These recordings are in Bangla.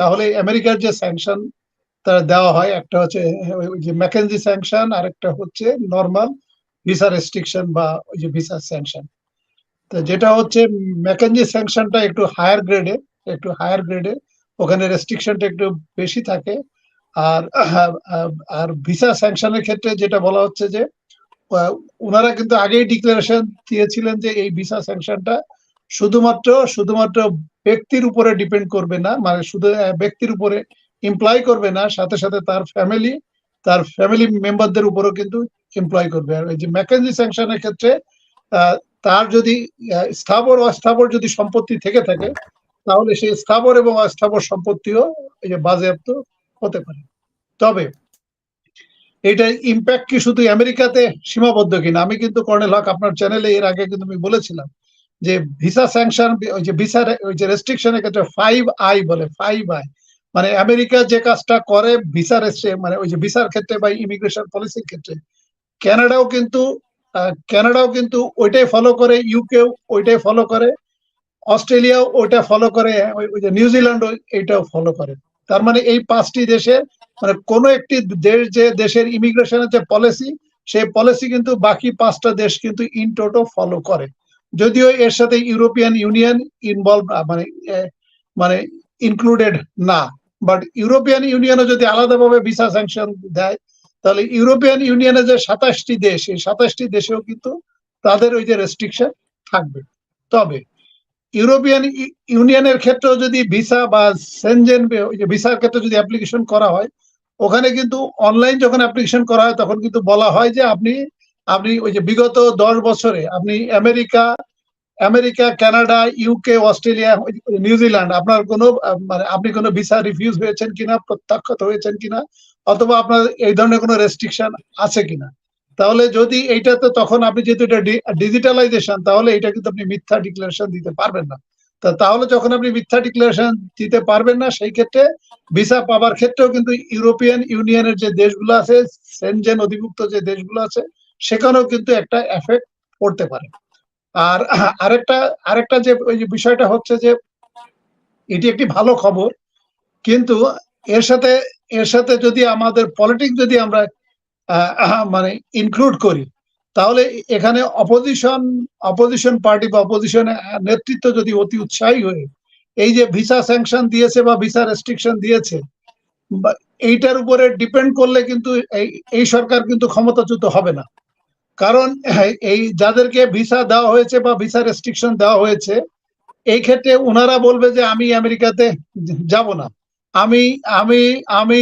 তাহলে আমেরিকার যে স্যাংশন তারা দেওয়া হয়, একটা হচ্ছে, ওই যে ম্যাকেনজি স্যাংশন আর একটা হচ্ছে নর্মাল ভিসা রেস্ট্রিকশন বা ওই যে ভিসা স্যাংশন তো যেটা হচ্ছে ম্যাকেনজি স্যাংশনটা একটু হায়ার গ্রেডে একটু হায়ার গ্রেডে ওখানে রেস্ট্রিকশনটা একটু বেশি থাকে। আর আর ভিসা স্যাংশনের ক্ষেত্রে যেটা বলা হচ্ছে যে ওনারা কিন্তু আগেই ডিক্লারেশন দিয়েছিলেন যে এই ভিসা স্যাংশনটা শুধুমাত্র শুধুমাত্র ব্যক্তির উপরে ডিপেন্ড করবে না মানে শুধু ব্যক্তির উপরে এমপ্লয় করবে না, সাথে সাথে তার ফ্যামিলি তার ফ্যামিলি মেম্বারদের উপরও কিন্তু এমপ্লয় করবে। আর যে ম্যাকেনজি স্যাংশনের ক্ষেত্রে তার যদি স্থাবর, অস্থাবর যদি সম্পত্তি থেকে থাকে, তাহলে সেই স্থাবর এবং অস্থাবর সম্পত্তিও এই যে বাজেয়াপ্ত হতে পারে। তবে, এটা ইম্প্যাক্ট কি শুধু আমেরিকাতে সীমাবদ্ধ কিনা? আমি কিন্তু কর্নেল হক আপনার চ্যানেলে এর আগে কিন্তু আমি বলেছিলাম। যে ভিসা স্যাংশন ওই যে ভিসা ওই যে রেস্ট্রিকশনের ক্ষেত্রে ফাইভ আই বলে ফাইভ আই মানে আমেরিকা যে কাজটা করে ভিসা মানে ওই যে ভিসার ক্ষেত্রে বা ইমিগ্রেশন পলিসির ক্ষেত্রে কানাডাও কিন্তু আহ, কানাডাও কিন্তু ওইটাই ফলো করে ইউকেও ওইটাই ফলো করে অস্ট্রেলিয়াও ওইটা ফলো করে ওই যে নিউজিল্যান্ড এইটাও ফলো করে। তার মানে এই পাঁচটি দেশে মানে কোন একটি দেশ যে দেশের ইমিগ্রেশনের যে পলিসি সেই পলিসি কিন্তু বাকি পাঁচটা দেশ কিন্তু ইন টোটো ফলো করে। যদিও এর সাথে ইউরোপিয়ান ইউনিয়ন ইনভলভ মানে মানে ইনক্লুডেড না। বাট ইউরোপিয়ান ইউনিয়নও যদি আলাদাভাবে ভিসা স্যাংশন দেয়, তাহলে ইউরোপিয়ান ইউনিয়নের যে সাতাশটি দেশ, এই সাতাশটি দেশেও কিন্তু তাদের ওই যে রেস্ট্রিকশন থাকবে। তবে ইউরোপিয়ান ইউনিয়নের ক্ষেত্রেও যদি ভিসা বা সেনজেন ভিসার ক্ষেত্রে যদি অ্যাপ্লিকেশন করা হয়, ওখানে কিন্তু অনলাইন যখন অ্যাপ্লিকেশন করা হয়, তখন কিন্তু বলা হয় যে আপনি আপনি ওই যে বিগত দশ বছরে আপনি America America, Canada UK Australia New Zealand, আপনার কোনো মানে আপনি কোনো ভিসা রিফিউজ হয়েছেন কিনা, প্রত্যাখ্যাত হয়েছেন কিনা, অথবা আপনার এই ধরনের কোনো রেস্ট্রিকশন আছে কিনা? তাহলে যদি এইটা তো তখন আপনি যেহেতু এটা ডিজিটালাইজেশন তাহলে এটা কিন্তু আপনি মিথ্যা ডিক্লারেশন দিতে পারবেন না। তা তাহলে যখন আপনি মিথ্যা ডিক্লারেশন দিতে পারবেন না, সেই ক্ষেত্রে ভিসা পাবার ক্ষেত্রেও কিন্তু ইউরোপিয়ান ইউনিয়নের যে দেশগুলো আছে সেনজেন অধিভুক্ত যে দেশগুলো আছে সেখানেও কিন্তু একটা এফেক্ট পড়তে পারে। আর আরেকটা আরেকটা যে ওই যে বিষয়টা হচ্ছে যে, এটি একটি ভালো খবর, কিন্তু এর সাথে এর সাথে যদি আমাদের পলিটিক্স যদি আমরা মানে ইনক্লুড করি, তাহলে এখানে অপোজিশন অপোজিশন পার্টি বা অপোজিশন নেতৃত্ব যদি অতি উৎসাহী হয়ে, এই যে ভিসা স্যাংশন দিয়েছে বা ভিসা রেস্ট্রিকশন দিয়েছে এইটার উপরে ডিপেন্ড করলে কিন্তু এই সরকার কিন্তু ক্ষমতাচ্যুত হবে না। কারণ এই যাদেরকে ভিসা দেওয়া হয়েছে বা ভিসা রেস্ট্রিকশন দেওয়া হয়েছে, এই ক্ষেত্রে ওনারা বলবে যে আমি আমেরিকাতে যাব না। আমি আমি আমি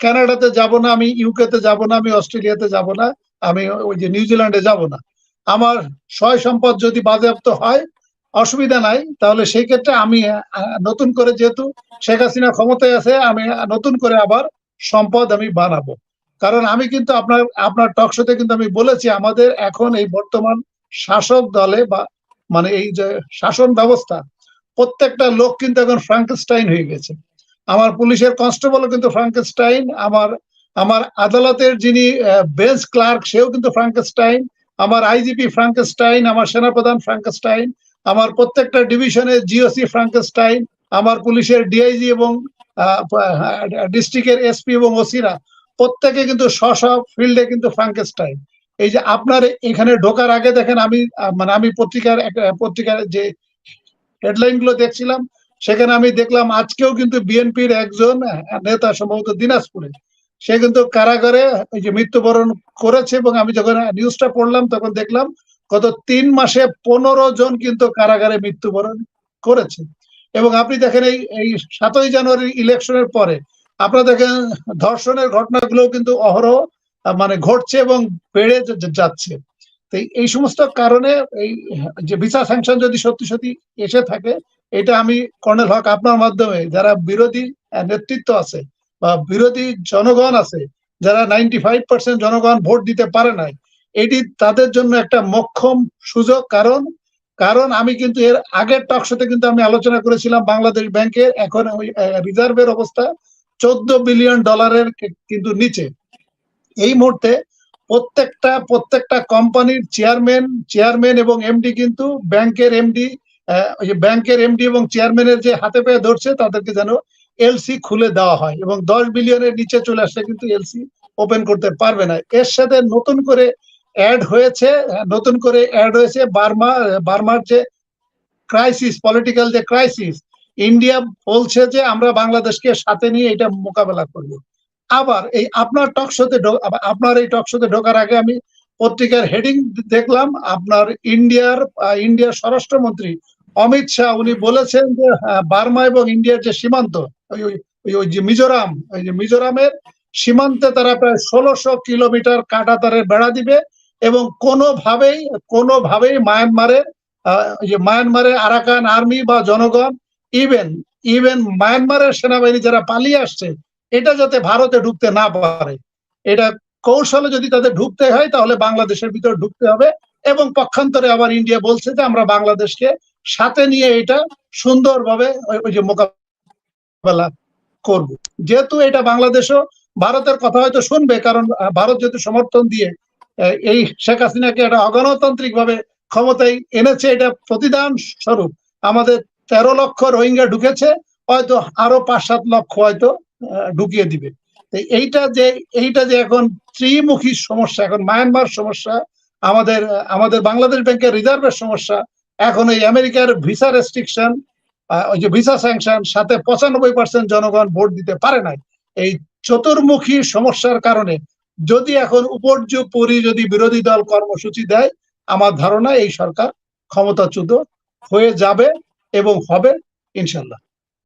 কানাডাতে যাব না, আমি ইউকেতে যাব না, আমি অস্ট্রেলিয়াতে যাব না, আমি ওই যে নিউজিল্যান্ডে যাব না। আমার সয় সম্পদ যদি বাজেয়াপ্ত হয়, অসুবিধা নাই, তাহলে সেই ক্ষেত্রে আমি নতুন করে যেহেতু শেখ হাসিনা ক্ষমতায় আছে, আমি নতুন করে আবার সম্পদ আমি বানাবো। কারণ আমি কিন্তু আপনার আপনার টকশোতে কিন্তু আমি বলেছি, আমাদের এখন এই বর্তমান শাসক দলে বা মানে এই যে শাসন ব্যবস্থা, প্রত্যেকটা লোক কিন্তু এখন ফ্রাঙ্কেস্টাইন হয়ে গেছে। আমার পুলিশের কনস্টেবলও কিন্তু ফ্রাঙ্কেস্টাইন আমার আমার আদালতের যিনি বেঞ্চ ক্লার্ক সেও কিন্তু ফ্রাঙ্কেস্টাইন আমার আইজিপি ফ্রাঙ্কেস্টাইন আমার সেনাপ্রধান ফ্রাঙ্কেস্টাইন আমার প্রত্যেকটা ডিভিশনের জিওসি ফ্রাঙ্কেস্টাইন আমার পুলিশের ডিআইজি এবং ডিস্ট্রিক্টের এসপি এবং ওসিরা প্রত্যেকে কিন্তু স্ব ফিল্ডে কিন্তু ফ্রাঙ্কেস্টাইন এই যে আপনার এখানে ঢোকার আগে দেখেন আমি মানে আমি পত্রিকার পত্রিকার যে হেডলাইনগুলো দেখছিলাম, সেখানে আমি দেখলাম আজকেও কিন্তু বিএনপির একজন নেতা সম্ভবত দিনাজপুরে, সে কিন্তু কারাগারে ওই যে মৃত্যুবরণ করেছে এবং আমি যখন নিউজটা পড়লাম তখন দেখলাম গত তিন মাসে পনেরো জন কিন্তু কারাগারে মৃত্যুবরণ করেছে। এবং আপনি দেখেন এই এই সাতই জানুয়ারি ইলেকশনের পরে আপনারা দেখেন, ধর্ষণের ঘটনাগুলো কিন্তু অহরহ মানে ঘটছে এবং বেড়ে যাচ্ছে। এই- সমস্ত কারণে এই, যে ভিসা স্যাংশন যদি সত্যি সত্যি এসে থাকে, এটা আমি কর্নেল হক আপনার মাধ্যমে, যারা বিরোধী নেতৃত্ব আছে বা বিরোধী জনগণ আছে, যারা নাইনটি ফাইভ পার্সেন্ট জনগণ ভোট দিতে পারে নাই, এটি তাদের জন্য একটা মক্ষম সুযোগ। কারণ কারণ আমি কিন্তু এর আগের টকশোতে কিন্তু আমি আলোচনা করেছিলাম বাংলাদেশ ব্যাংকের এখন রিজার্ভের অবস্থা। চোদ্দ বিলিয়ন ডলারের কিন্তু নিচে। এই মুহূর্তে প্রত্যেকটা প্রত্যেকটা কোম্পানির চেয়ারম্যান চেয়ারম্যান এবং এমডি কিন্তু ব্যাংকের এমডি ব্যাংকের এমডি এবং চেয়ারম্যানের যে হাতে পেয়ে ধরছে, তাদেরকে যেন এলসি খুলে দেওয়া হয় এবং দশ বিলিয়নের নিচে চলে আসলে কিন্তু এলসি ওপেন করতে পারবে না। এর সাথে নতুন করে অ্যাড হয়েছে নতুন করে অ্যাড হয়েছে বার্মা বার্মার যে ক্রাইসিস পলিটিক্যাল যে ক্রাইসিস ইন্ডিয়া বলছে যে আমরা বাংলাদেশকে সাথে নিয়ে এটা মোকাবেলা করব। আবার এই আপনার টক শোতে আপনার এই টক শোতে ঢোকার আগে আমি পত্রিকার হেডিং দেখলাম, আপনার ইন্ডিয়ার ইন্ডিয়ার স্বরাষ্ট্রমন্ত্রী অমিত শাহ, উনি বলেছেন যে বার্মা এবং ইন্ডিয়ার যে সীমান্ত, ওই যে মিজোরাম, ওই যে মিজোরামের সীমান্তে তারা প্রায় ষোলোশো কিলোমিটার কাটা তারের বেড়া দিবে এবং কোনোভাবেই কোনোভাবেই মায়ানমারের যে মায়ানমারের আরাকান আর্মি বা জনগণ ইভেন ইভেন মায়ানমারের সেনাবাহিনী যারা পালিয়ে আসছে, এটা যাতে ভারতে ঢুকতে না পারে। এটা কৌশলে যদি তাদের ঢুকতে হয়, তাহলে বাংলাদেশের ভিতরে ঢুকতে হবে এবং পক্ষান্তরে আবার ইন্ডিয়া বলছে যে আমরা বাংলাদেশকে সাথে নিয়ে এটা সুন্দরভাবে ওই- যে মোকাবেলা করব। যেহেতু এটা বাংলাদেশও ভারতের কথা হয়তো শুনবে, কারণ ভারত যেহেতু সমর্থন দিয়ে এই শেখ হাসিনাকে এটা অগণতান্ত্রিক ভাবে ক্ষমতায় এনেছে, এটা প্রতিদান স্বরূপ। আমাদের তেরো লক্ষ রোহিঙ্গা ঢুকেছে, হয়তো আরও পাঁচ সাত লক্ষ হয়তো ঢুকিয়ে দিবে। এইটা যে এইটা যে এখন ত্রিমুখী সমস্যা, এখন মায়ানমার সমস্যা, আমাদের আমাদের বাংলাদেশ ব্যাংকের রিজার্ভের সমস্যা, এখন এই আমেরিকার ভিসা রেস্ট্রিকশন ওই যে ভিসা স্যাংশন সাথে পঁচানব্বই পার্সেন্ট জনগণ ভোট দিতে পারে নাই। এই চতুর্মুখী সমস্যার কারণে যদি এখন উপর্যুপরি যদি বিরোধী দল কর্মসূচি দেয়, আমার ধারণা এই সরকার ক্ষমতাচ্যুত হয়ে যাবে। এবং হবে ইনশাল্লাহ।